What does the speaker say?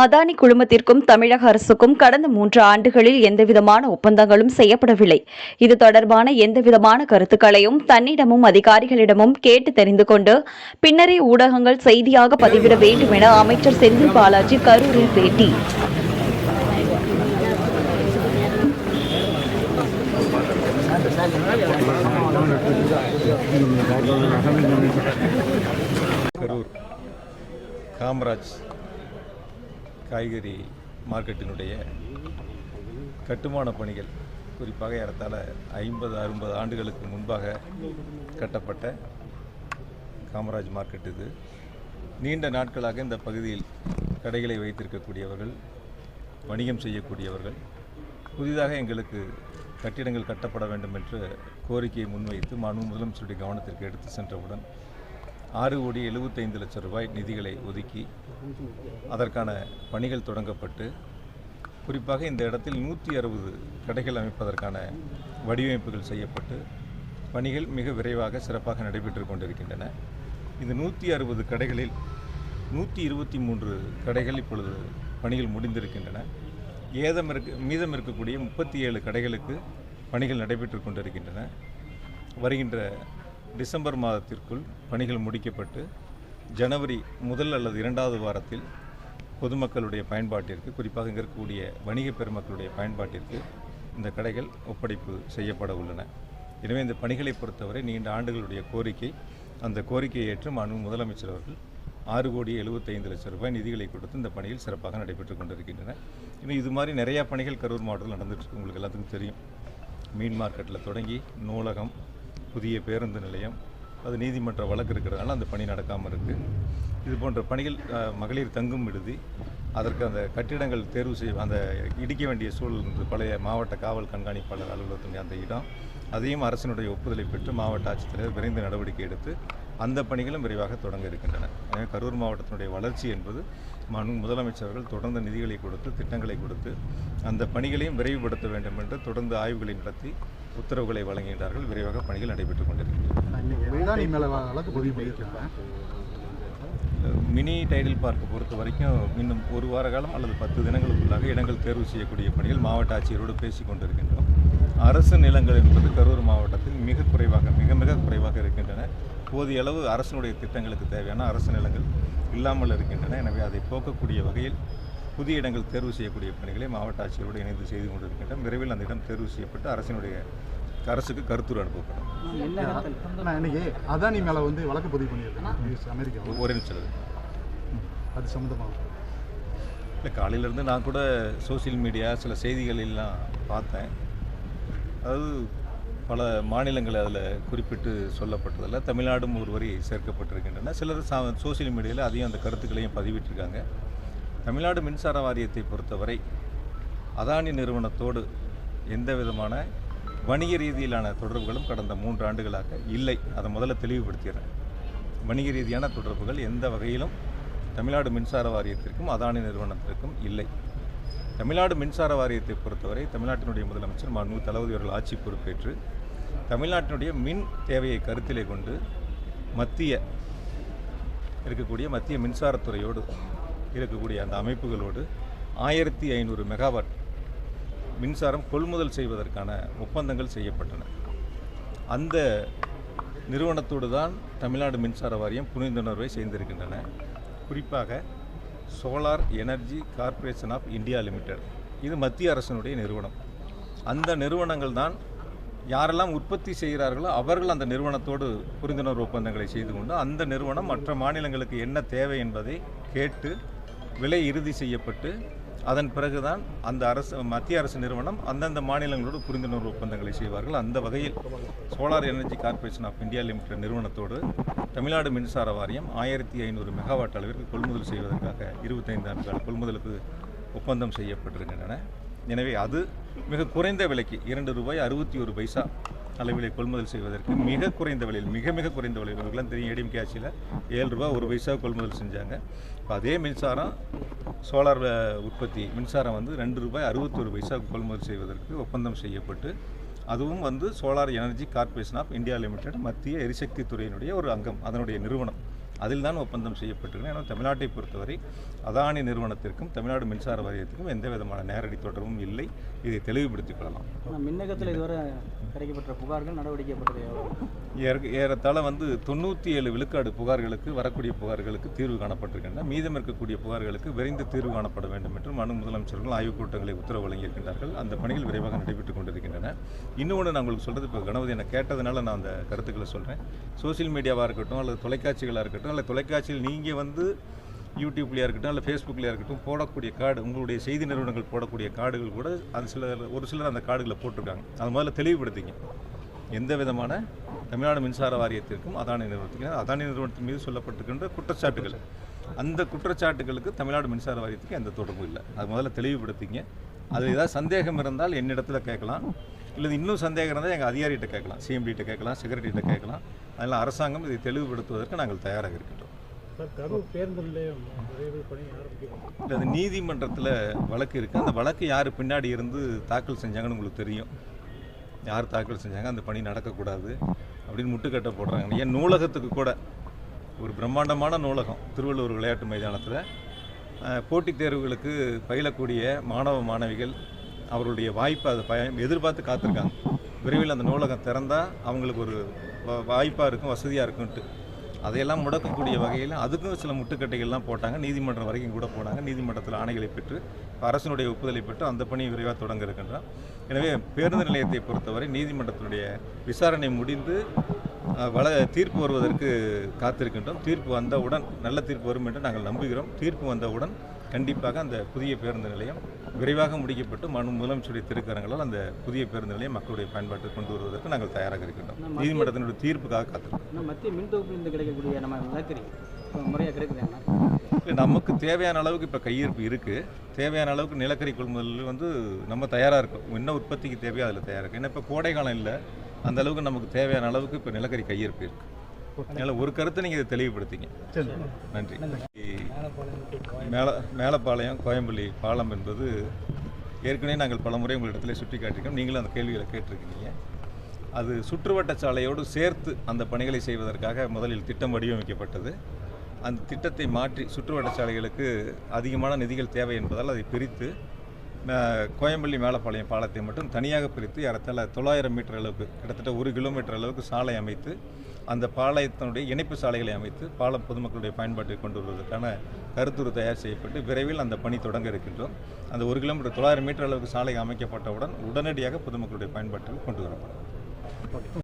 அதானி குழுமத்திற்கும் தமிழக அரசுக்கும் கடந்த மூன்று ஆண்டுகளில் எந்தவிதமான ஒப்பந்தங்களும் செய்யப்படவில்லை. இது தொடர்பான எந்தவிதமான கருத்துக்களையும் தன்னிடமும் அதிகாரிகளிடமும் கேட்டு தெரிந்து கொண்டு பின்னரே ஊடகங்கள் செய்தியாக பதிவிட வேண்டும் என அமைச்சர் செந்தில் பாலாஜி கரூரில் பேட்டி. கரூர் காமராஜ் காய்கறி மார்க்கெட்டினுடைய கட்டுமான பணிகள் குறிப்பாக ஏறத்தாழ ஐம்பது அறுபது ஆண்டுகளுக்கு முன்பாக கட்டப்பட்ட காமராஜ் மார்க்கெட் இது. நீண்ட நாட்களாக இந்த பகுதியில் கடைகளை வைத்திருக்கக்கூடியவர்கள் வணிகம் செய்யக்கூடியவர்கள் புதிதாக எங்களுக்கு கட்டிடங்கள் கட்டப்பட வேண்டும் என்ற கோரிக்கையை முன்வைத்து மனு முதலமைச்சருடைய கவனத்திற்கு எடுத்து சென்றவுடன் ஆறு கோடி எழுபத்தைந்து லட்சம் ரூபாய் நிதிகளை ஒதுக்கி அதற்கான பணிகள் தொடங்கப்பட்டு குறிப்பாக இந்த இடத்தில் நூற்றி அறுபது கடைகள் அமைப்பதற்கான வடிவமைப்புகள் செய்யப்பட்டு பணிகள் மிக விரைவாக சிறப்பாக நடைபெற்று கொண்டிருக்கின்றன. இந்த நூற்றி அறுபது கடைகளில் நூற்றி இருபத்தி மூன்று கடைகள் இப்பொழுது பணிகள் முடிந்திருக்கின்றன. ஏதம் இருக்க மீதம் இருக்கக்கூடிய முப்பத்தி ஏழு கடைகளுக்கு பணிகள் நடைபெற்று கொண்டிருக்கின்றன. வருகின்ற டிசம்பர் மாதத்திற்குள் பணிகள் முடிக்கப்பட்டு ஜனவரி முதல் அல்லது இரண்டாவது வாரத்தில் பொதுமக்களுடைய பயன்பாட்டிற்கு குறிப்பாக இங்கே இருக்கக்கூடிய வணிக பெருமக்களுடைய பயன்பாட்டிற்கு இந்த கடைகள் ஒப்படைப்பு செய்யப்பட உள்ளன. எனவே இந்த பணிகளை பொறுத்தவரை நீண்ட ஆண்டுகளுடைய கோரிக்கை அந்த கோரிக்கையை ஏற்று மாண்பு முதலமைச்சர் அவர்கள் ஆறு கோடி எழுபத்தைந்து லட்சம் ரூபாய் நிதிகளை கொடுத்து இந்த பணிகள் சிறப்பாக நடைபெற்று கொண்டிருக்கின்றன. இன்னும் இது மாதிரி நிறையா பணிகள் கரூர் மாவட்டத்தில் நடந்துட்டு இருக்கு உங்களுக்கு எல்லாத்துக்கும் தெரியும். மீன் மார்க்கெட்டில் தொடங்கி நூலகம் புதிய பேருந்து நிலையம் அது நீதிமன்ற வழக்கு இருக்கிறதுனால அந்த பணி நடக்காமல் இருக்குது இது போன்ற பணிகள் மகளிர் தங்கும் விடுதி அதற்கு அந்த கட்டிடங்கள் தேர்வு செய்ய அந்த இடிக்க வேண்டிய சூழல் இருந்தது. பழைய மாவட்ட காவல் கண்காணிப்பாளர் அலுவலகத்தினுடைய அந்த இடம் அதையும் அரசினுடைய ஒப்புதலை பெற்று மாவட்ட ஆட்சித்தலைவர் விரைந்து நடவடிக்கை எடுத்து அந்த பணிகளும் விரைவாக தொடங்க இருக்கின்றன. எனவே கரூர் மாவட்டத்தினுடைய வளர்ச்சி என்பது மனு முதலமைச்சர்கள் தொடர்ந்து நிதிகளை கொடுத்து திட்டங்களை கொடுத்து அந்த பணிகளையும் விரைவுபடுத்த வேண்டும் என்று தொடர்ந்து ஆய்வுகளை நடத்தி உத்தரவுகளை வழங்குகின்றார்கள். விரைவாக பணிகள் நடைபெற்றுக் கொண்டிருக்கின்றன. மினி டைடல் பார்க்கை பொறுத்த வரைக்கும் இன்னும் ஒரு வார காலம் அல்லது பத்து தினங்களுக்குள்ளாக இடங்கள் தேர்வு செய்யக்கூடிய பணிகள் மாவட்ட ஆட்சியரோடு பேசிக் கொண்டிருக்கின்றோம். அரசு நிலங்கள் என்பது கரூர் மாவட்டத்தில் மிக குறைவாக மிக மிக குறைவாக இருக்கின்றன. போதிய அளவு அரசினுடைய திட்டங்களுக்கு தேவையான அரசு நிலங்கள் இல்லாமல் இருக்கின்றன. எனவே அதை போக்கக்கூடிய வகையில் புதிய இடங்கள் தேர்வு செய்யக்கூடிய பணிகளை மாவட்ட ஆட்சியரோடு இணைந்து செய்து கொண்டிருக்கின்றோம். விரைவில் அந்த இடம் தேர்வு செய்யப்பட்டு அரசினுடைய அரசுக்கு கருத்துரு அனுப்பப்படும். இன்னைக்கு அதானி மேலே வந்து வழக்கு பதிவு பண்ணியிருக்காங்க யூஎஸ் அமெரிக்காவில் ஒரு நிமிஷம். அது சம்மந்தமாக இல்லை காலையிலேருந்து நான் கூட சோஷியல் மீடியா சில செய்திகள் எல்லாம் பார்த்தேன். அதாவது பல மாநிலங்கள் அதில் குறிப்பிட்டு சொல்லப்பட்டதில்ல. தமிழ்நாடும் ஒரு வரி சேர்க்கப்பட்டிருக்கின்றன. சிலர் சா சோஷியல் மீடியாவில் அதையும் அந்த கருத்துக்களையும் பதிவிட்டிருக்காங்க. தமிழ்நாடு மின்சார வாரியத்தை பொறுத்தவரை அதானி நிறுவனத்தோடு எந்த விதமான வணிக ரீதியிலான தொடர்புகளும் கடந்த மூன்று ஆண்டுகளாக இல்லை. அதை முதல்ல தெளிவுபடுத்திடுறேன். வணிக ரீதியான தொடர்புகள் எந்த வகையிலும் தமிழ்நாடு மின்சார வாரியத்திற்கும் அதானி நிறுவனத்திற்கும் இல்லை. தமிழ்நாடு மின்சார வாரியத்தை பொறுத்தவரை தமிழ்நாட்டினுடைய முதலமைச்சர் மாண்பு தளபதி அவர்கள் ஆட்சி பொறுப்பேற்று தமிழ்நாட்டினுடைய மின் தேவையை கருத்திலே கொண்டு மத்திய இருக்கக்கூடிய மத்திய மின்சாரத்துறையோடு இருக்கக்கூடிய அந்த அமைப்புகளோடு ஆயிரத்தி ஐநூறு மெகாவாட் மின்சாரம் கொள்முதல் செய்வதற்கான ஒப்பந்தங்கள் செய்யப்பட்டன. அந்த நிறுவனத்தோடு தான் தமிழ்நாடு மின்சார வாரியம் புரிந்துணர்வை செய்திருக்கின்றன குறிப்பாக solar energy corporation of India limited இது மத்திய அரசினுடைய நிறுவனம். அந்த நிறுவனங்கள் தான் யாரெல்லாம் உற்பத்தி செய்கிறார்களோ அவர்கள் அந்த நிறுவனத்தோடு புரிந்துணர்வு ஒப்பந்தங்களை செய்து கொண்டு அந்த நிறுவனம் மற்ற மாநிலங்களுக்கு என்ன தேவை என்பதை கேட்டு விலை இறுதி செய்யப்பட்டு அதன் பிறகுதான் அந்த அரசு மத்திய அரசு நிறுவனம் அந்தந்த மாநிலங்களோடு புரிந்துணர்வு ஒப்பந்தங்களை செய்வார்கள். அந்த வகையில் solar energy corporation of India limited நிறுவனத்தோடு Tamil Nadu மின்சார வாரியம் ஆயிரத்தி ஐநூறு மெகாவாட் அளவிற்கு கொள்முதல் செய்வதற்காக இருபத்தைந்து கொள்முதலுக்கு ஒப்பந்தம் செய்யப்பட்டிருக்கின்றன. எனவே அது மிக குறைந்த விலைக்கு இரண்டு ரூபாய் அறுபத்தி ஒரு பைசா அளவிலே கொள்முதல் செய்வதற்கு மிக குறைந்த விலையில் மிக மிக குறைந்த விலையில் உங்களுக்குலாம் தெரியும் ஏடிஎம் கேட்சியில் ஏழு ரூபாய் ஒரு பைசா கொள்முதல் செஞ்சாங்க. இப்போ அதே மின்சாரம் சோலார் உற்பத்தி மின்சாரம் வந்து ரெண்டு ரூபாய் அறுபத்தொரு பைசா கொள்முதல் செய்வதற்கு ஒப்பந்தம் செய்யப்பட்டு அதுவும் வந்து solar energy corporation of India limited மத்திய எரிசக்தி துறையினுடைய ஒரு அங்கம் அதனுடைய நிறுவனம். அதில் தான் ஒப்பந்தம் செய்யப்பட்டிருக்கிறது ஏன்னா தமிழ்நாட்டை பொறுத்தவரை அதானி நிறுவனத்திற்கும் தமிழ்நாடு மின்சார வாரியத்திற்கும் எந்த விதமான நேரடி தொடர்பும் இல்லை. இதை தெளிவுபடுத்திக் கொள்ளலாம். மின்னகத்தில் இதுவரை கிடைக்கப்பட்ட புகார்கள் நடவடிக்கை ஏறத்தாழ வந்து தொண்ணூற்றி ஏழு விழுக்காடு புகார்களுக்கு வரக்கூடிய புகார்களுக்கு தீர்வு காணப்பட்டிருக்கின்றன. மீதம் இருக்கக்கூடிய புகார்களுக்கு விரைந்து தீர்வு காணப்பட வேண்டும் என்று மனு முதலமைச்சர்கள் ஆய்வுக் கூட்டங்களை உத்தரவு வழங்கியிருக்கின்றார்கள். அந்த பணிகள் விரைவாக நடைபெற்றுக் கொண்டிருக்கின்றன. இன்னொன்று நான் உங்களுக்கு சொல்கிறது இப்போ கணபதி என்னை கேட்டதுனால நான் அந்த கருத்துக்களை சொல்கிறேன் சோஷியல் மீடியாவாக இருக்கட்டும் அல்லது தொலைக்காட்சிகளாக இருக்கட்டும் அல்லது தொலைக்காட்சியில் நீங்கள் வந்து யூடியூப்லையாக இருக்கட்டும் இல்லை ஃபேஸ்புக்லையாக இருக்கட்டும் போடக்கூடிய கார்டு உங்களுடைய செய்தி நிறுவனங்கள் போடக்கூடிய கார்டுகள் கூட அது சில ஒரு சிலர் அந்த கார்டுகளை போட்டிருக்காங்க. அது முதல்ல தெளிவுபடுத்திங்க. எந்த விதமான தமிழ்நாடு மின்சார வாரியத்திற்கும் அதானி நிறுவனத்துக்கும் அதானி நிறுவனத்தின் மீது சொல்லப்பட்டிருக்கின்ற குற்றச்சாட்டுகள். அந்த குற்றச்சாட்டுகளுக்கு தமிழ்நாடு மின்சார வாரியத்துக்கு எந்த தொடர்பும் இல்லை. அது முதல்ல தெளிவுபடுத்திங்க. அதில் ஏதாவது சந்தேகம் இருந்தால் என்னிடத்தில் கேட்கலாம். இல்லை இன்னும் சந்தேகம் இருந்தால் எங்கள் அதிகாரிகிட்ட கேட்கலாம் சிஎம்டிகிட்ட கேட்கலாம் செக்ரட்டரிகிட்ட கேட்கலாம். அதனால் அரசாங்கம் இதை தெளிவுபடுத்துவதற்கு நாங்கள் தயாராக இருக்கின்றோம். இல்லை, அது நீதிமன்றத்தில் வழக்கு இருக்குது அந்த வழக்கு யார் பின்னாடி இருந்து தாக்கல் செஞ்சாங்கன்னு உங்களுக்கு தெரியும். யார் தாக்கல் செஞ்சாங்க அந்த பணி நடக்கக்கூடாது அப்படின்னு முட்டுக்கட்டை போடுறாங்க. ஏன் நூலகத்துக்கு கூட? ஒரு பிரம்மாண்டமான நூலகம் திருவள்ளூர் விளையாட்டு மைதானத்தில். போட்டித் தேர்வுகளுக்கு பயிலக்கூடிய மாணவ மாணவிகள் அவர்களுடைய வாய்ப்பை அதை பய எதிர்பார்த்து காத்திருக்காங்க. விரைவில் அந்த நூலகம் திறந்தால் அவங்களுக்கு ஒரு வாய்ப்பாக இருக்கும் வசதியாக இருக்கும்ட்டு அதையெல்லாம் முடக்கக்கூடிய வகையில் அதுக்கும் சில முட்டுக்கட்டைகள்லாம் போட்டாங்க. நீதிமன்றம் வரைக்கும் கூட போனாங்க. நீதிமன்றத்தில் ஆணைகளை பெற்று அரசினுடைய ஒப்புதலை பெற்று அந்த பணி விரைவாக தொடங்க இருக்கின்றோம் எனவே பேருந்து நிலையத்தை பொறுத்தவரை நீதிமன்றத்தினுடைய விசாரணை முடிந்து வள தீர்ப்பு வருவதற்கு காத்திருக்கின்றோம். தீர்ப்பு வந்தவுடன் நல்ல தீர்ப்பு வரும் என்று நாங்கள் நம்புகிறோம். தீர்ப்பு வந்தவுடன் கண்டிப்பாக அந்த புதிய பேருந்து நிலையம் விரைவாக முடிக்கப்பட்டு மனு முதலமைச்சருடைய திருக்கரங்களால் அந்த புதிய பேருந்து நிலையம் மக்களுடைய பயன்பாட்டுக்கு கொண்டு வருவதற்கு நாங்கள் தயாராக இருக்கின்றோம். நீதிமன்றத்தினுடைய தீர்ப்புக்காக காத்திருக்கிறோம். மத்திய மின் தொகுப்பிலிருந்து கிடைக்கக்கூடிய நம்ம நிலக்கரி முறையாக இல்லை, நமக்கு தேவையான அளவுக்கு இப்போ கையிருப்பு இருக்குது தேவையான அளவுக்கு நிலக்கரி கொள்முதல் வந்து நம்ம தயாராக இருக்கும். என்ன உற்பத்திக்கு தேவையோ அதில் தயாராக இருக்குது ஏன்னா இப்போ கோடை காலம் இல்லை. அந்த அளவுக்கு நமக்கு தேவையான அளவுக்கு இப்போ நிலக்கரி கையிருப்பு இருக்குது அதனால் ஒரு கருத்தை நீங்கள் இதை தெளிவுபடுத்திங்க. நன்றி. மேல மேலப்பாளையம் கோயம்பள்ளி பாலம் என்பது ஏற்கனவே நாங்கள் பல முறை உங்களிடத்துல சுட்டி காட்டியிருக்கோம் நீங்களும் அந்த கேள்விகளை கேட்டிருக்கீங்க. அது சுற்றுவட்ட சாலையோடு சேர்த்து அந்த பணிகளை செய்வதற்காக முதலில் திட்டம் வடிவமைக்கப்பட்டது. அந்த திட்டத்தை மாற்றி சுற்றுவட்ட சாலைகளுக்கு அதிகமான நிதிகள் தேவை என்பதால் அதை பிரித்து கோயம்பள்ளி மேலப்பாளையம் பாலத்தை மட்டும் தனியாக பிரித்து ஏறத்தாழ தொள்ளாயிரம் மீட்டர் அளவுக்கு கிட்டத்தட்ட ஒரு கிலோமீட்டர் அளவுக்கு சாலை அமைத்து அந்த பாளையத்தினுடைய இணைப்பு சாலைகளை அமைத்து பாலம் பொதுமக்களுடைய பயன்பாட்டை கொண்டு வருவதற்கான கருத்துரு தயார் செய்யப்பட்டு விரைவில் அந்த பணி தொடங்க இருக்கின்றோம். அந்த ஒரு கிலோமீட்டர் தொள்ளாயிரம் மீட்டர் அளவுக்கு சாலை அமைக்கப்பட்டவுடன் உடனடியாக பொதுமக்களுடைய பயன்பாட்டில் கொண்டு வரப்படும்.